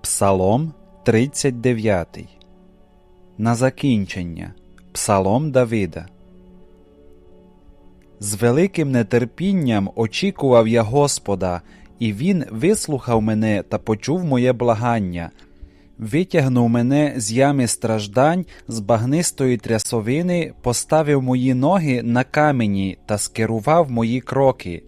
Псалом 39. На закінчення. Псалом Давида. З великим нетерпінням очікував я Господа, і Він вислухав мене та почув моє благання. Витягнув мене з ями страждань, з багнистої трясовини, поставив мої ноги на камені та скерував мої кроки.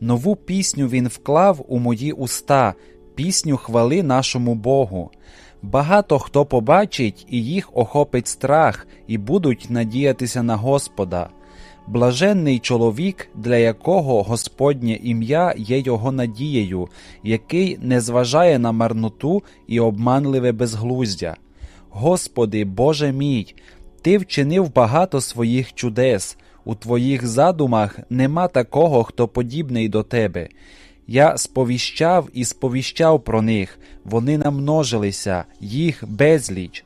Нову пісню він вклав у мої уста, пісню хвали нашому Богу. Багато хто побачить, і їх охопить страх, і будуть надіятися на Господа. Блаженний чоловік, для якого Господнє ім'я є його надією, який не зважає на марноту і обманливе безглуздя. Господи, Боже мій, Ти вчинив багато своїх чудес, у Твоїх задумах нема такого, хто подібний до Тебе. Я сповіщав і сповіщав про них, вони намножилися, їх безліч.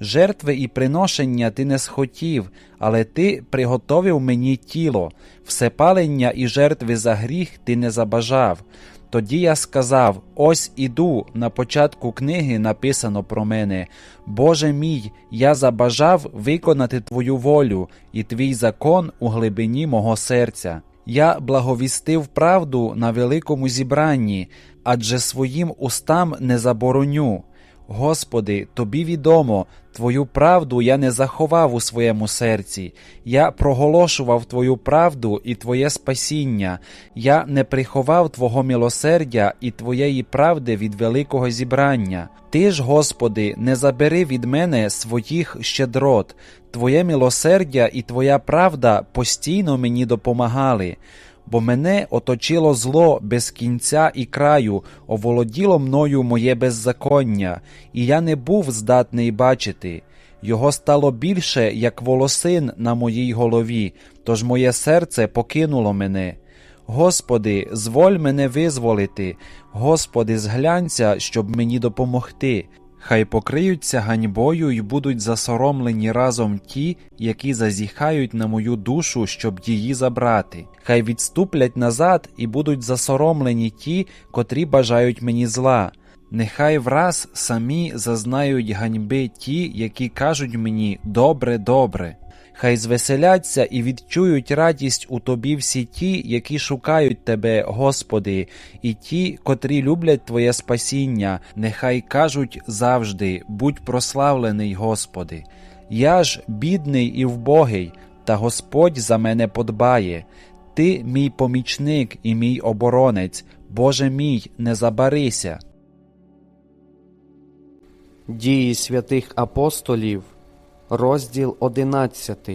Жертви і приношення ти не схотів, але ти приготовив мені тіло, всепалення і жертви за гріх ти не забажав. Тоді я сказав: Ось іду. На початку книги написано про мене. Боже мій, я забажав виконати Твою волю і твій закон у глибині мого серця. Я благовістив правду на великому зібранні, адже своїм устам не забороню. Господи, тобі відомо, Твою правду я не заховав у своєму серці, я проголошував Твою правду і Твоє спасіння, я не приховав Твого милосердя і Твоєї правди від великого зібрання. Ти ж, Господи, не забери від мене своїх щедрот, Твоє милосердя і Твоя правда постійно мені допомагали бо мене оточило зло без кінця і краю, оволоділо мною моє беззаконня, і я не був здатний бачити. Його стало більше, як волосин на моїй голові, тож моє серце покинуло мене. Господи, зволь мене визволити, Господи, зглянься, щоб мені допомогти. Хай покриються ганьбою й будуть засоромлені разом ті, які зазіхають на мою душу, щоб її забрати. Хай відступлять назад і будуть засоромлені ті, котрі бажають мені зла. Нехай враз самі зазнають ганьби ті, які кажуть мені добре, добре. Хай звеселяться і відчують радість у тобі всі ті, які шукають тебе, Господи, і ті, котрі люблять Твоє спасіння, нехай кажуть завжди, будь прославлений, Господи. Я ж бідний і вбогий, та Господь за мене подбає. Ти мій помічник і мій оборонець, Боже мій, не забарися. Дії святих апостолів, розділ 11.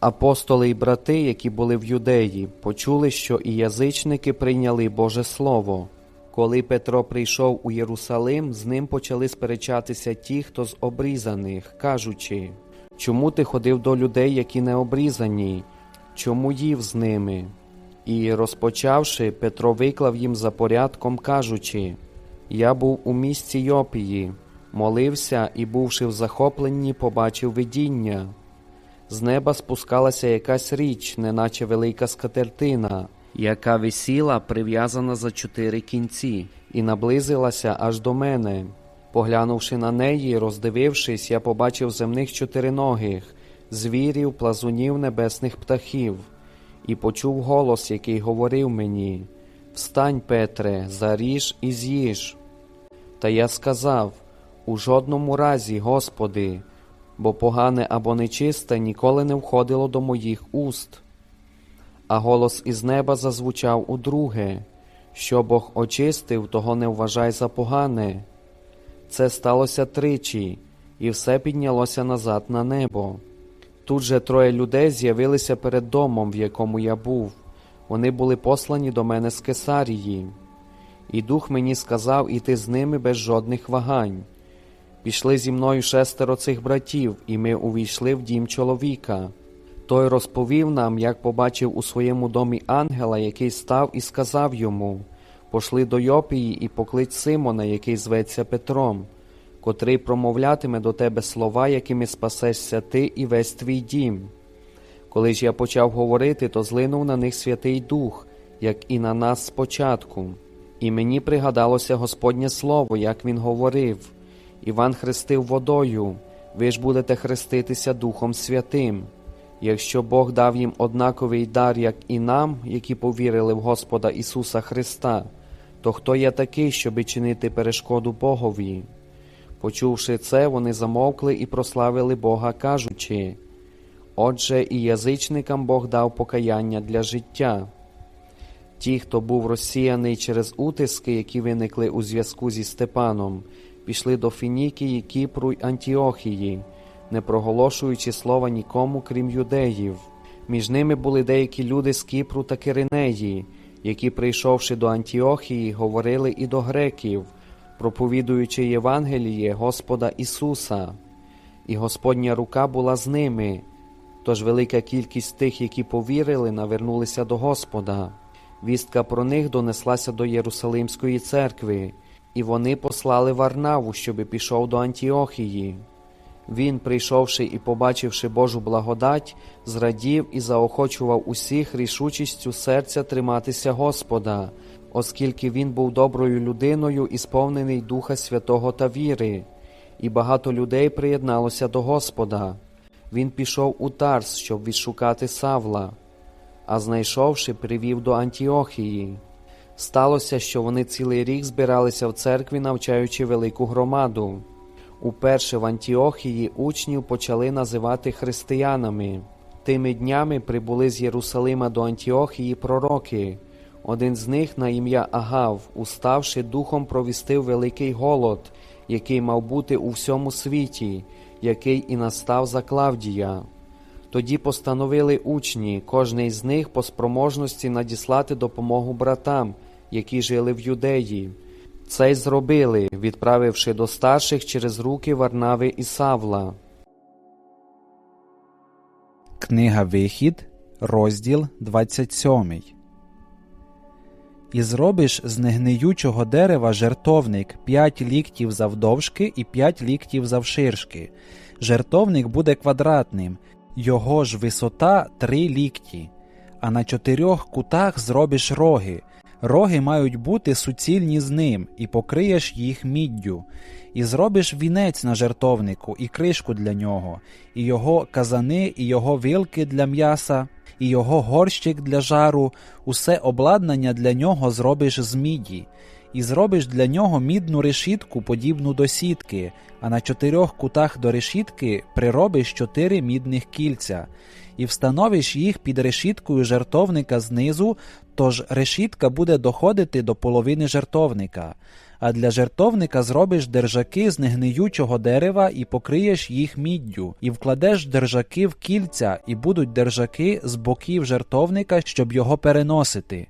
Апостоли й брати, які були в юдеї, почули, що і язичники прийняли Боже Слово. Коли Петро прийшов у Єрусалим, з ним почали сперечатися ті, хто з обрізаних, кажучи Чому ти ходив до людей, які не обрізані? Чому їв з ними? І, розпочавши, Петро виклав їм за порядком, кажучи Я був у місті Йопії, молився і, бувши в захопленні, побачив видіння. З неба спускалася якась річ, неначе велика скатертина, яка висіла, прив'язана за чотири кінці, і наблизилася аж до мене. Поглянувши на неї, роздивившись, я побачив земних чотириногих, звірів, плазунів небесних птахів, і почув голос, який говорив мені: Встань, Петре, заріж і з'їж. Та я сказав: У жодному разі, Господи, бо погане або нечисте ніколи не входило до моїх уст. А голос із неба зазвучав удруге, що Бог очистив, того не вважай за погане. Це сталося тричі, і все піднялося назад на небо. Тут же троє людей з'явилися перед домом, в якому я був. Вони були послані до мене з Кесарії. І дух мені сказав іти з ними без жодних вагань. Пішли зі мною шестеро цих братів, і ми увійшли в дім чоловіка. Той розповів нам, як побачив у своєму домі ангела, який став і сказав йому Пошли до Йопії і поклич Симона, який зветься Петром, котрий промовлятиме до тебе слова, якими спасешся ти і весь твій дім. Коли ж я почав говорити, то злинув на них Святий Дух, як і на нас спочатку. І мені пригадалося Господнє слово, як він говорив: Іван хрестив водою, ви ж будете хреститися Духом Святим. Якщо Бог дав їм однаковий дар, як і нам, які повірили в Господа Ісуса Христа, то хто я такий, щоби чинити перешкоду Богові? Почувши це, вони замовкли і прославили Бога, кажучи: Отже, і язичникам Бог дав покаяння для життя. Ті, хто був розсіяний через утиски, які виникли у зв'язку зі Степаном, пішли до Фінікії, Кіпру й Антіохії, не проголошуючи слова нікому, крім юдеїв. Між ними були деякі люди з Кіпру та Киринеї, які, прийшовши до Антіохії, говорили і до греків, проповідуючи Євангеліє Господа Ісуса. І Господня рука була з ними. Тож велика кількість тих, які повірили, навернулися до Господа. Вістка про них донеслася до Єрусалимської церкви, і вони послали Варнаву, щоби пішов до Антіохії. Він, прийшовши і побачивши Божу благодать, зрадів і заохочував усіх рішучістю серця триматися Господа, оскільки він був доброю людиною і сповнений Духа Святого та віри, і багато людей приєдналося до Господа. Він пішов у Тарс, щоб відшукати Савла, а знайшовши, привів до Антіохії. Сталося, що вони цілий рік збиралися в церкві, навчаючи велику громаду. Уперше в Антіохії учнів почали називати християнами. Тими днями прибули з Єрусалима до Антіохії пророки. Один з них на ім'я Агав, уставши духом, провістив великий голод, який мав бути у всьому світі, який і настав за Клавдія. Тоді постановили учні, кожний з них по спроможності надіслати допомогу братам, які жили в юдеї. Це й зробили, відправивши до старших через руки Варнави і Савла. Книга Вихід, розділ 27. І зробиш з негниючого дерева жертовник п'ять ліктів завдовжки і п'ять ліктів завширшки. Жертовник буде квадратним, його ж висота три лікті. А на чотирьох кутах зробиш роги. Роги мають бути суцільні з ним, і покриєш їх міддю, і зробиш вінець на жертовнику, і кришку для нього, і його казани, і його вилки для м'яса, і його горщик для жару, усе обладнання для нього зробиш з міді, і зробиш для нього мідну решітку, подібну до сітки, а на чотирьох кутах до решітки приробиш чотири мідних кільця, і встановиш їх під решіткою жертовника знизу, тож решітка буде доходити до половини жертовника. А для жертовника зробиш держаки з негниючого дерева і покриєш їх міддю, і вкладеш держаки в кільця, і будуть держаки з боків жертовника, щоб його переносити.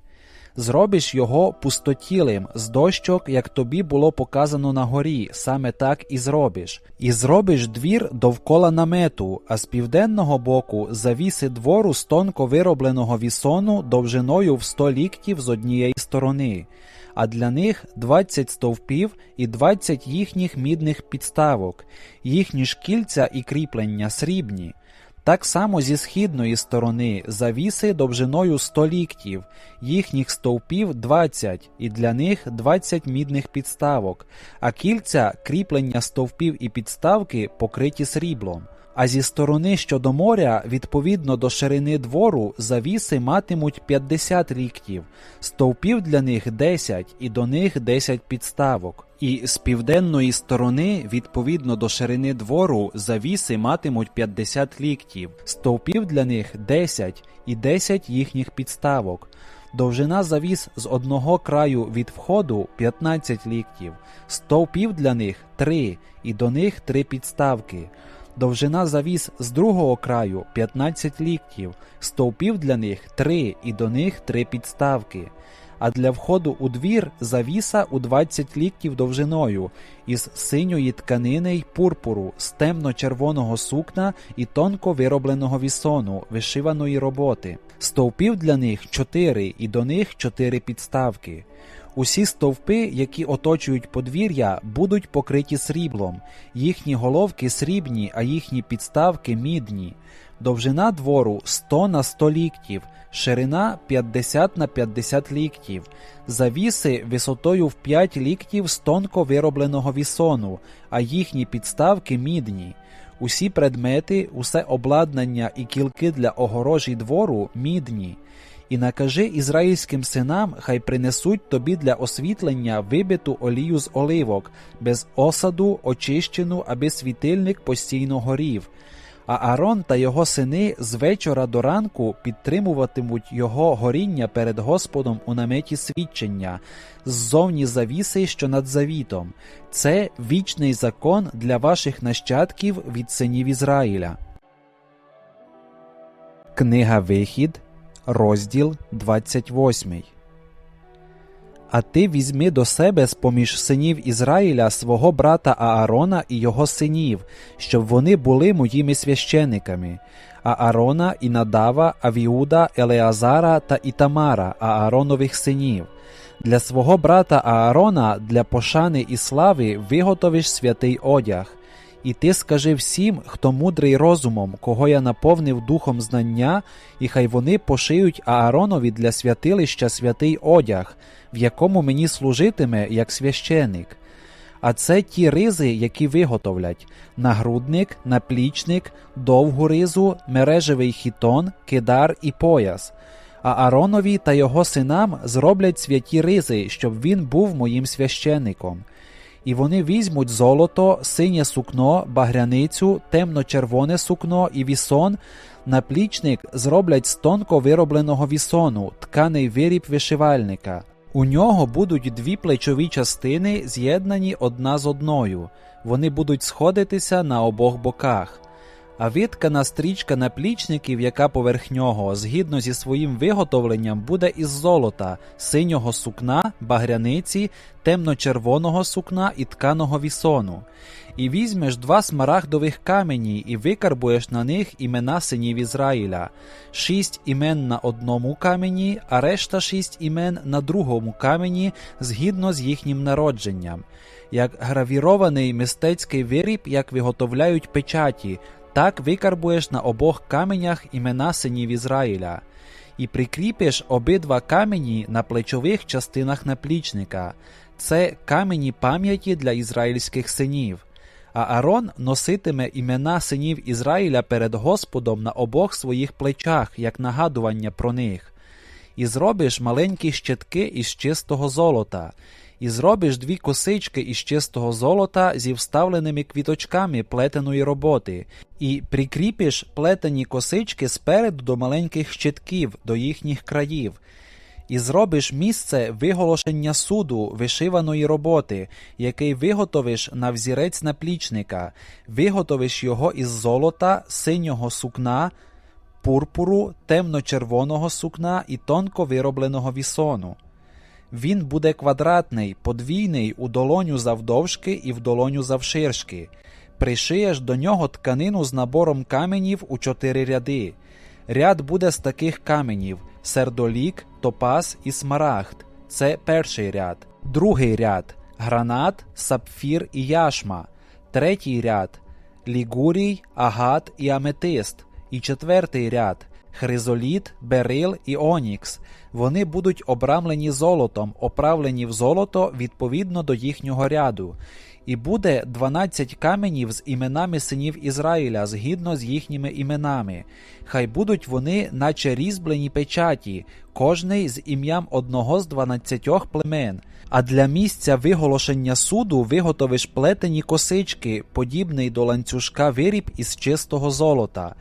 Зробиш його пустотілим з дощок, як тобі було показано на горі, саме так і зробиш. І зробиш двір довкола намету, а з південного боку завіси двору з тонко виробленого вісону довжиною в сто ліктів з однієї сторони, а для них двадцять стовпів і двадцять їхніх мідних підставок, їхні шкільця і кріплення срібні. Так само зі східної сторони завіси довжиною 100 ліктів, їхніх стовпів 20, і для них 20 мідних підставок, а кільця кріплення стовпів і підставки покриті сріблом. А зі сторони щодо моря, відповідно до ширини двору, завіси матимуть 50 ліктів, стовпів для них 10, і до них 10 підставок. І з південної сторони, відповідно до ширини двору, завіси матимуть 50 ліктів, стовпів для них 10 і 10 їхніх підставок. Довжина завіс з одного краю від входу 15 ліктів, стовпів для них 3, і до них 3 підставки. Довжина завіс з другого краю 15 ліктів, стовпів для них 3 і до них 3 підставки. А для входу у двір завіса у 20 ліктів довжиною, із синьої тканини й пурпуру, з темно-червоного сукна і тонко виробленого вісону, вишиваної роботи. Стовпів для них 4 і до них 4 підставки. Усі стовпи, які оточують подвір'я, будуть покриті сріблом, їхні головки срібні, а їхні підставки мідні. Довжина двору 100 на 100 ліктів, ширина 50 на 50 ліктів, завіси висотою в 5 ліктів з тонко виробленого вісону, а їхні підставки мідні. Усі предмети, усе обладнання і кілки для огорожі двору мідні. І накажи ізраїльським синам, хай принесуть тобі для освітлення вибиту олію з оливок, без осаду, очищену, аби світильник постійно горів. А Аарон та його сини з вечора до ранку підтримуватимуть його горіння перед Господом у наметі свідчення, ззовні завіси, що над завітом. Це вічний закон для ваших нащадків від синів Ізраїля. Книга Вихід, розділ 28. А ти візьми до себе з поміж синів Ізраїля свого брата Аарона і його синів, щоб вони були моїми священиками, Аарона і Надава, Авіуда, Елеазара та Ітамара, Ааронових синів. Для свого брата Аарона, для пошани і слави виготовиш святий одяг. І ти скажи всім, хто мудрий розумом, кого я наповнив духом знання, і хай вони пошиють Ааронові для святилища святий одяг, в якому мені служитиме як священик. А це ті ризи, які виготовлять нагрудник, наплічник, довгу ризу, мережевий хітон, кидар і пояс. А Ааронові та його синам зроблять святі ризи, щоб він був моїм священником. І вони візьмуть золото, синє сукно, багряницю, темно-червоне сукно і вісон, наплічник зроблять з тонко виробленого вісону, тканий виріб вишивальника. У нього будуть дві плечові частини, з'єднані одна з одною. Вони будуть сходитися на обох боках. А виткана стрічка наплічників, яка поверх нього, згідно зі своїм виготовленням, буде із золота, синього сукна, багряниці, темно-червоного сукна і тканого вісону. І візьмеш два смарагдових камені і викарбуєш на них імена синів Ізраїля, шість імен на одному камені, а решта шість імен на другому камені, згідно з їхнім народженням, як гравірований мистецький виріб, як виготовляють печаті, так викарбуєш на обох каменях імена синів Ізраїля, і прикріпиш обидва камені на плечових частинах наплічника. Це камені пам'яті для ізраїльських синів. А Арон носитиме імена синів Ізраїля перед Господом на обох своїх плечах, як нагадування про них. І зробиш маленькі щитки із чистого золота, і зробиш дві косички із чистого золота зі вставленими квіточками плетеної роботи, і прикріпиш плетені косички спереду до маленьких щитків, до їхніх країв. І зробиш місце виголошення суду вишиваної роботи, який виготовиш на взірець наплічника, виготовиш його із золота, синього сукна, пурпуру, темно-червоного сукна і тонко виробленого вісону. Він буде квадратний, подвійний у долоню завдовжки і в долоню завширшки. Пришиєш до нього тканину з набором каменів у чотири ряди. Ряд буде з таких каменів: сердолік, топаз і смарагд. Це перший ряд. Другий ряд гранат, сапфір і яшма. Третій ряд лігурій, агат і аметист. І четвертий ряд хризоліт, берил і онікс. Вони будуть обрамлені золотом, оправлені в золото відповідно до їхнього ряду. І буде 12 каменів з іменами синів Ізраїля згідно з їхніми іменами. Хай будуть вони, наче різьблені печаті, кожний з ім'ям одного з дванадцятьох племен. А для місця виголошення суду виготовиш плетені косички, подібний до ланцюжка виріб із чистого золота.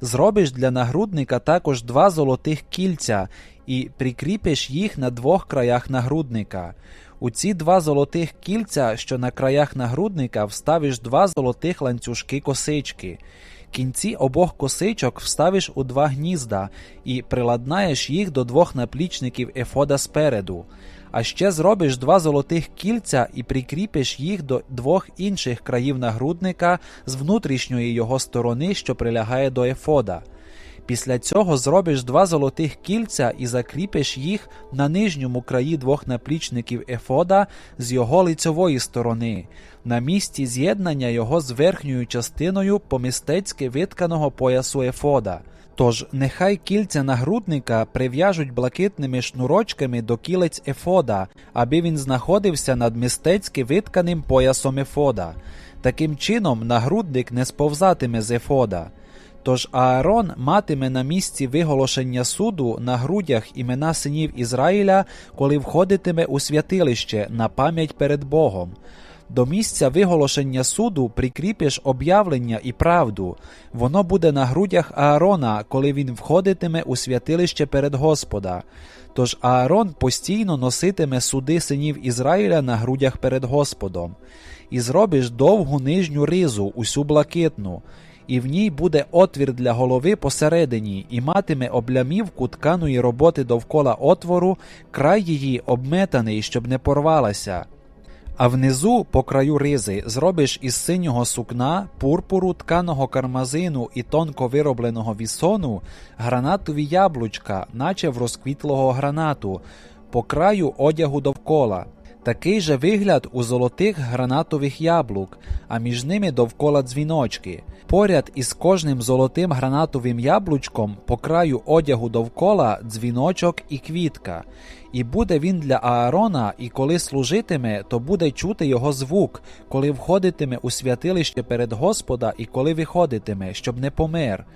Зробиш для нагрудника також два золотих кільця і прикріпиш їх на двох краях нагрудника. У ці два золотих кільця, що на краях нагрудника, вставиш два золотих ланцюжки косички. Кінці обох косичок вставиш у два гнізда і приладнаєш їх до двох наплічників ефода спереду. А ще зробиш два золотих кільця і прикріпиш їх до двох інших країв нагрудника з внутрішньої його сторони, що прилягає до ефода. Після цього зробиш два золотих кільця і закріпиш їх на нижньому краї двох наплічників ефода з його лицьової сторони, на місці з'єднання його з верхньою частиною помістецьки витканого поясу ефода. Тож нехай кільця нагрудника прив'яжуть блакитними шнурочками до кілець ефода, аби він знаходився над мистецьки витканим поясом ефода. Таким чином нагрудник не сповзатиме з ефода. Тож Аарон матиме на місці виголошення суду на грудях імена синів Ізраїля, коли входитиме у святилище на пам'ять перед Богом. До місця виголошення суду прикріпиш об'явлення і правду. Воно буде на грудях Аарона, коли він входитиме у святилище перед Господа. Тож Аарон постійно носитиме суди синів Ізраїля на грудях перед Господом. І зробиш довгу нижню ризу, усю блакитну, і в ній буде отвір для голови посередині, і матиме облямівку тканої роботи довкола отвору, край її обметаний, щоб не порвалася. А внизу, по краю ризи, зробиш із синього сукна, пурпуру, тканого кармазину і тонко виробленого вісону гранатові яблучка, наче в розквітлого гранату, по краю одягу довкола. Такий же вигляд у золотих гранатових яблук, а між ними довкола дзвіночки. Поряд із кожним золотим гранатовим яблучком по краю одягу довкола дзвіночок і квітка. І буде він для Аарона, і коли служитиме, то буде чути його звук, коли входитиме у святилище перед Господа і коли виходитиме, щоб не помер.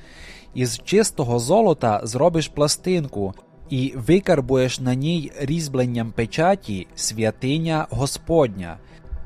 Із чистого золота зробиш пластинку, і викарбуєш на ній різьбленням печаті святиня Господня,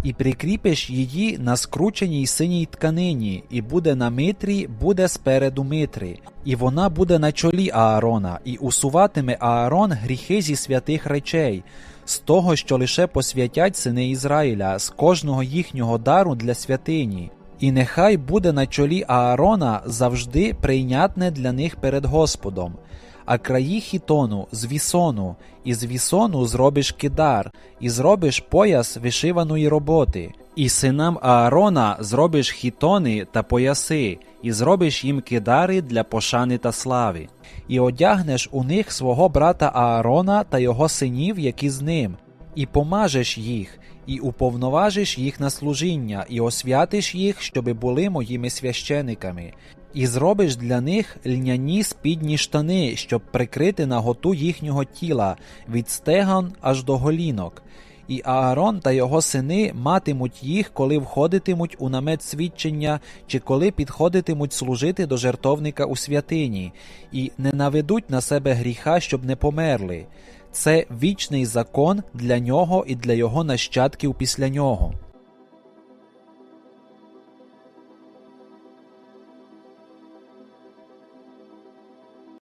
і прикріпиш її на скрученій синій тканині, і буде на митрі, буде спереду митри, і вона буде на чолі Аарона, і усуватиме Аарон гріхи зі святих речей, з того, що лише посвятять сини Ізраїля, з кожного їхнього дару для святині. І нехай буде на чолі Аарона завжди прийнятне для них перед Господом а краї хітону з вісону, і з вісону зробиш кидар, і зробиш пояс вишиваної роботи, і синам Аарона зробиш хітони та пояси, і зробиш їм кидари для пошани та слави, і одягнеш у них свого брата Аарона та його синів, які з ним, і помажеш їх, і уповноважиш їх на служіння, і освятиш їх, щоби були моїми священиками. І зробиш для них льняні спідні штани, щоб прикрити наготу їхнього тіла від стегон аж до голінок. І Аарон та його сини матимуть їх, коли входитимуть у намет свідчення, чи коли підходитимуть служити до жертовника у святині, і не наведуть на себе гріха, щоб не померли. Це вічний закон для нього і для його нащадків після нього.